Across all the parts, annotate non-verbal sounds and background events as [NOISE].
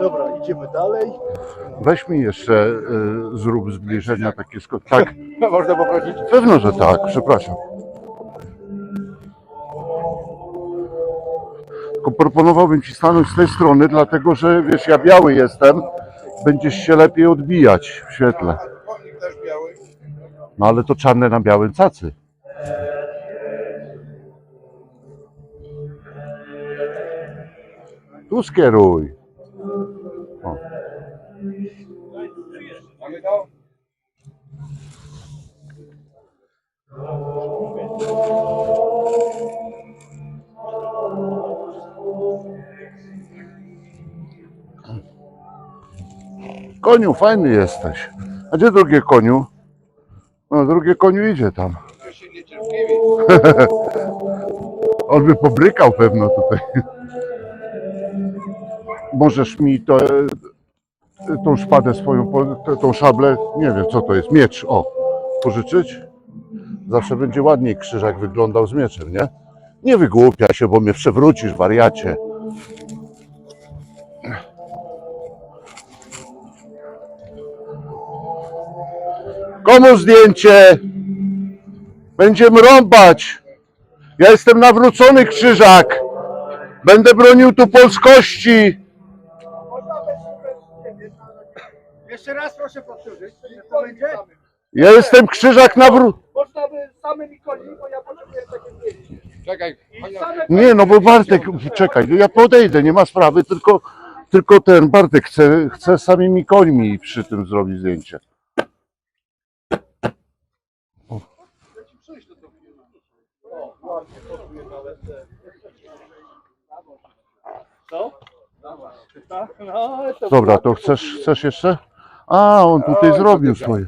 Dobra, idziemy dalej. Weź mi jeszcze y, zrób zbliżenia takie Tak, [LAUGHS] Można poprosić? pewno, że tak, przepraszam. Tylko proponowałbym ci stanąć z tej strony, dlatego że wiesz, ja biały jestem, będziesz się lepiej odbijać w świetle. Konik też biały. No ale to czarne na białym cacy. Tu skieruj. O. Koniu, fajny jesteś. A gdzie drugie koniu? No, drugie koniu idzie tam. [LAUGHS] On by pobrykał pewno tutaj. Możesz mi to, e, tą szpadę swoją, tą szablę, nie wiem co to jest, miecz, o, pożyczyć? Zawsze będzie ładniej krzyżak wyglądał z mieczem, nie? Nie wygłupia się, bo mnie przewrócisz, wariacie. Komu zdjęcie? Będziemy rąbać. Ja jestem nawrócony krzyżak. Będę bronił tu polskości. Jeszcze raz proszę powtórzyć. Co będzie? Ja jestem krzyżak nawró... Można by samymi koni, bo ja potrzebuję takie zdjęcie. Czekaj, I same Nie, no bo Bartek, czekaj, no ja podejdę, nie ma sprawy, tylko, tylko ten Bartek chce, chce samymi końmi przy tym zrobić zdjęcie. Co? No, to Dobra, to chcesz, chcesz jeszcze? A, on tutaj zrobił swoje.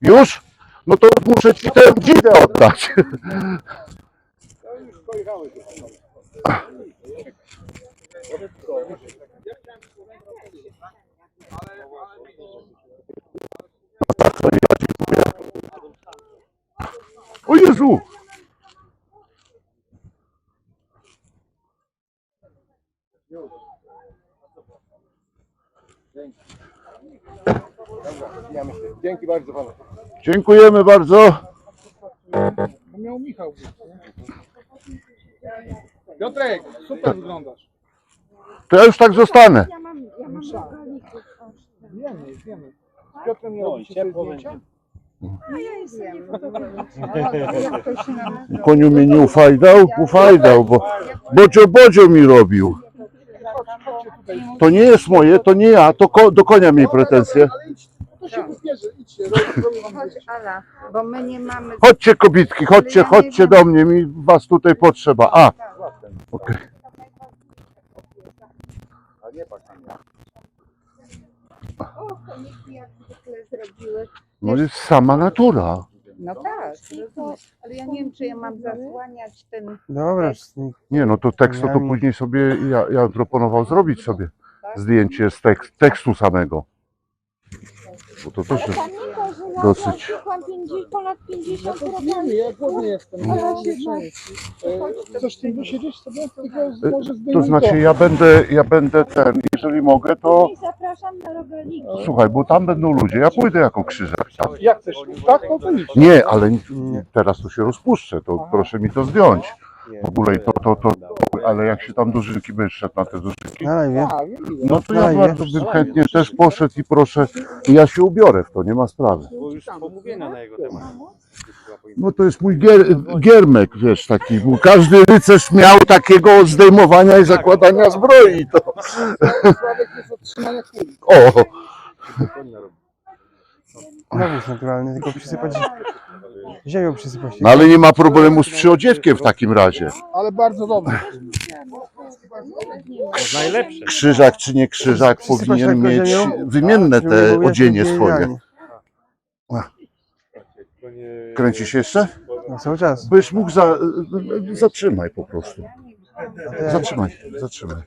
Już? No to muszę ci tę dzidę oddać. [LAUGHS] O Jezu! Dzięki bardzo panu. Dziękujemy bardzo. Miał Michał być, nie? Piotrek, super wyglądasz. To ja już tak zostanę. Ja mam, ja mam. Wiemy, wiemy. Z Piotrem nie robicie sobie zdjęcia? No ja jestem. Nazywa? Koniu mnie nie ufajdał? Ufajdał, bo Bodzio Bodzio mi robił. To nie jest moje, to nie ja, to ko, do konia miej pretensje. Chodź. Ala, bo my nie mamy... Chodźcie kobitki, chodźcie, chodźcie do mnie, mi was tutaj potrzeba. A, okej. O, koniki jak zwykle zrobiły. No jest sama natura. No tak, rozumiem. ale ja nie wiem, czy ja mam zasłaniać ten... Dobra, Nie, no to tekst to, to później sobie, ja, ja bym proponował zrobić sobie zdjęcie z tekst, tekstu samego. Bo to też jest dosyć... ponad 50 Wiemy, ja głodny jestem. Ale No, się e, Chcesz z tym wysiedzieć sobie? Tylko może To znaczy ja będę, ja będę ten, jeżeli mogę, to Zapraszam na rogaliki. słuchaj, bo tam będą ludzie, ja pójdę jako krzyżak tam. Jak chcesz? Tak, no to. Nie, ale teraz to się rozpuszczę, to proszę mi to zdjąć. W ogóle to, to, to, ale jak się tam dożynki będziesz szedł na te dożynki, wiem. no to ja bardzo bym chętnie też poszedł i proszę, ja się ubiorę w to, nie ma sprawy. Bo już pomówienia na jego temat. No to jest mój gier, giermek, wiesz, taki, bo każdy rycerz miał takiego zdejmowania i zakładania zbroi, to Sławek jest od trzymania kuli. o, Nawóz naturalny, tylko przysypać ziemią przysypać. no ale nie ma problemu z przyodziewkiem w takim razie. Ale bardzo dobry. Najlepsze. Krzyżak czy nie krzyżak Przysypać powinien lekko mieć ziemią, wymienne żeby te było odzienie swoje. Kręci się jeszcze? No cały czas. Byś mógł za, zatrzymaj po prostu. Zatrzymaj, zatrzymaj.